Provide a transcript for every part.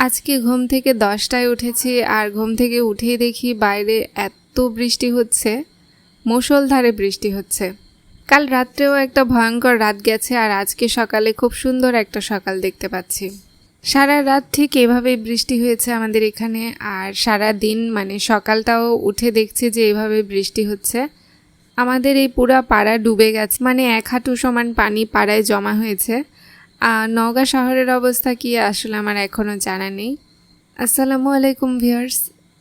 আজকে ঘুম থেকে দশটায় উঠেছি আর ঘুম থেকে উঠেই দেখি বাইরে এত বৃষ্টি হচ্ছে মুষলধারে বৃষ্টি হচ্ছে। কাল রাত্রেও একটা ভয়ঙ্কর রাত গেছে আর আজকে সকালে খুব সুন্দর একটা সকাল দেখতে পাচ্ছি। সারা রাত ঠিক এভাবেই বৃষ্টি হয়েছে আমাদের এখানে আর সারা দিন মানে সকালটাও উঠে দেখছি যে এভাবে বৃষ্টি হচ্ছে। আমাদের এই পুরা পাড়া ডুবে গেছে মানে এক হাঁটু সমান পানি পাড়ায় জমা হয়েছে। নওগাঁ শহরের অবস্থা কি আসলে আমার এখনও জানা নেই। আসসালামু আলাইকুম ভিউয়ার্স,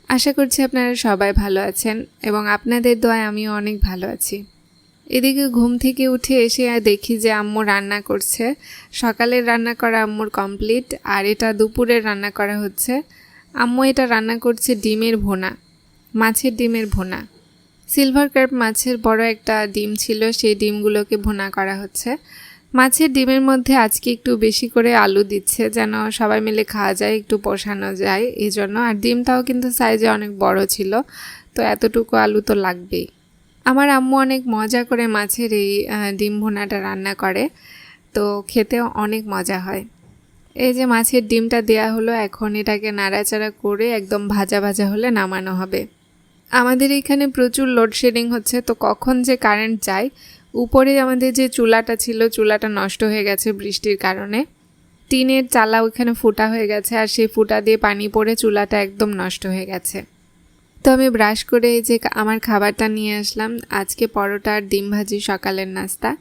আশা করছি আপনারা সবাই ভালো আছেন এবং আপনাদের দোয়ায় আমিও অনেক ভালো আছি। এদিকে ঘুম থেকে উঠে এসে দেখি যে আম্মু রান্না করছে। সকালের রান্না করা আম্মুর কমপ্লিট আর এটা দুপুরের রান্না করা হচ্ছে। আম্মু এটা রান্না করছে ডিমের ভোনা, মাছের ডিমের ভোনা। সিলভার কার্প মাছের বড় একটা ডিম ছিল, সেই ডিমগুলোকে ভুনা করা হচ্ছে। মাছের ডিমের মধ্যে আজকে একটু বেশি করে আলু দিচ্ছে, যেন সবাই মিলে খাওয়া যায়, একটু পোষানো যায় এই জন্য আর ডিমটাও কিন্তু সাইজে অনেক বড় ছিল, তো এতটুকু আলু তো লাগবেই। আমার আম্মু অনেক মজা করে মাছের এই ডিম ভুনাটা রান্না করে, তো খেতেও অনেক মজা হয়। এই যে মাছের ডিমটা দেয়া হলো, এখন এটাকে নাড়াচাড়া করে একদম ভাজা ভাজা হলে নামানো হবে। আমাদের এখানে প্রচুর লোডশেডিং হচ্ছে, তো কখন যে কারেন্ট যায় উপরে আমাদের যে চুলাটা ছিল, চুলাটা নষ্ট হয়ে গেছে বৃষ্টির কারণে। টিনের চালা ওখানে ফুটা হয়ে গেছে আর সেই ফুটা দিয়ে পানি পড়ে চুলাটা একদম নষ্ট হয়ে গেছে। তো আমি ব্রাশ করে যে আমার খাবারটা নিয়ে আসলাম। আজকে পরোটা আর ডিম ভাজি সকালের নাস্তা।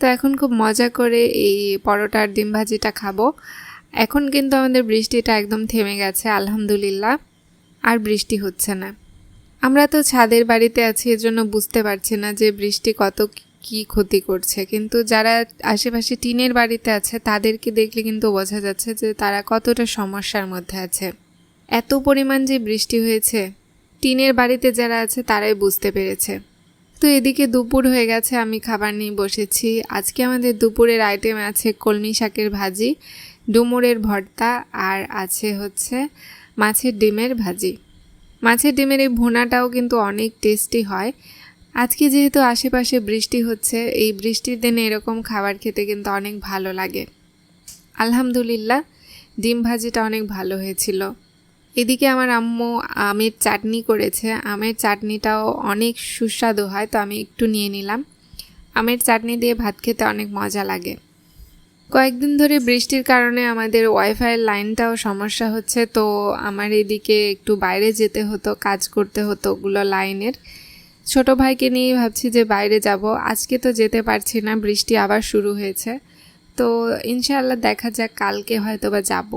তো এখন খুব মজা করে এই পরোটা আর ডিম ভাজিটা খাব। এখন কিন্তু আমাদের বৃষ্টিটা একদম থেমে গেছে, আলহামদুলিল্লাহ। আর বৃষ্টি হচ্ছে না। আমরা তো ছাদের বাড়িতে আছি, এজন্য বুঝতে পারছি না যে বৃষ্টি কত কি ক্ষতি করছে। কিন্তু যারা আশেপাশে টিনের বাড়িতে আছে, তাদেরকে দেখলে কিন্তু বোঝা যাচ্ছে যে তারা কতটা সমস্যার মধ্যে আছে। এত পরিমাণ যে বৃষ্টি হয়েছে, টিনের বাড়িতে যারা আছে, তারাই বুঝতে পেরেছে। তো এদিকে দুপুর হয়ে গেছে, আমি খাবার নিয়ে বসেছি। আজকে আমাদের দুপুরের আইটেম আছে কলমি শাকের ভাজি, ডুমুরের ভর্তা, আর আছে হচ্ছে মাছের ডিমের ভাজি। মাছের ডিমের এই ভুনাটাও কিন্তু অনেক টেস্টি হয়। আজকে যেহেতু আশেপাশে বৃষ্টি হচ্ছে, এই বৃষ্টির দিনে এরকম খাবার খেতে কিন্তু অনেক ভালো লাগে। আলহামদুলিল্লাহ, ডিম ভাজিটা অনেক ভালো হয়েছিল। এদিকে আমার আম্মু আমের চাটনি করেছে। আমের চাটনিটাও অনেক সুস্বাদু হয়, তো আমি একটু নিয়ে নিলাম। আমের চাটনি দিয়ে ভাত খেতে অনেক মজা লাগে। কয়েকদিন ধরে বৃষ্টির কারণে আমাদের ওয়াইফাইয়ের লাইনটাও সমস্যা হচ্ছে, তো আমার এদিকে একটু বাইরে যেতে হতো, কাজ করতে হতো ওগুলো লাইনের। ছোট ভাইকে নিয়েই ভাবছি যে বাইরে যাব। আজকে তো যেতে পারছি না, বৃষ্টি আবার শুরু হয়েছে। তো ইনশাআল্লাহ দেখা যাক, কালকে হয়তো বা যাব।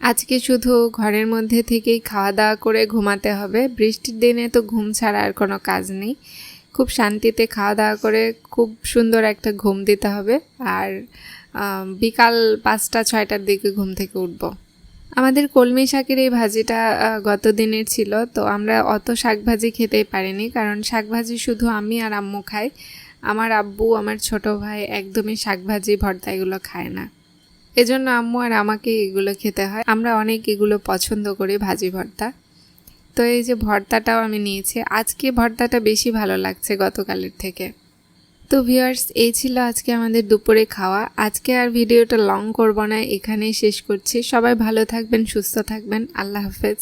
আজকে শুধু ঘরের মধ্যে থেকেই খাওয়া দাওয়া করে ঘুমাতে হবে। বৃষ্টির দিনে তো ঘুম ছাড়া আর কোনো কাজ নেই। খুব শান্তিতে খাওয়া দাওয়া করে খুব সুন্দর একটা ঘুম দিতে হবে। আর বিকাল পাঁচটা, ছয়টার দিকে ঘুম থেকে উঠবো। আমাদের কলমি শাকের এই ভাজিটা গত দিনের ছিল, তো আমরা অত শাক ভাজি খেতেই পারিনি, কারণ শাক ভাজি শুধু আমি আর আম্মু খাই। আমার আব্বু, আমার ছোট ভাই একদমই শাক ভাজি, ভর্তা এগুলো খায় না। এজন্য আম্মু আর আমাকে এগুলো খেতে হয়। আমরা অনেক এগুলো পছন্দ করি, ভাজি ভর্তা। তো এই যে ভর্তাটাও আমি নিয়েছি। আজকে ভর্তাটা বেশি ভালো লাগছে গতকালের থেকে। তো ভিউয়ার্স এই ছিল আজকে আমাদের দুপুরে খাওয়া। আজকে আর ভিডিওটা লং করব না, এখানেই শেষ করছি। সবাই ভালো থাকবেন, সুস্থ থাকবেন। আল্লাহ হাফেজ।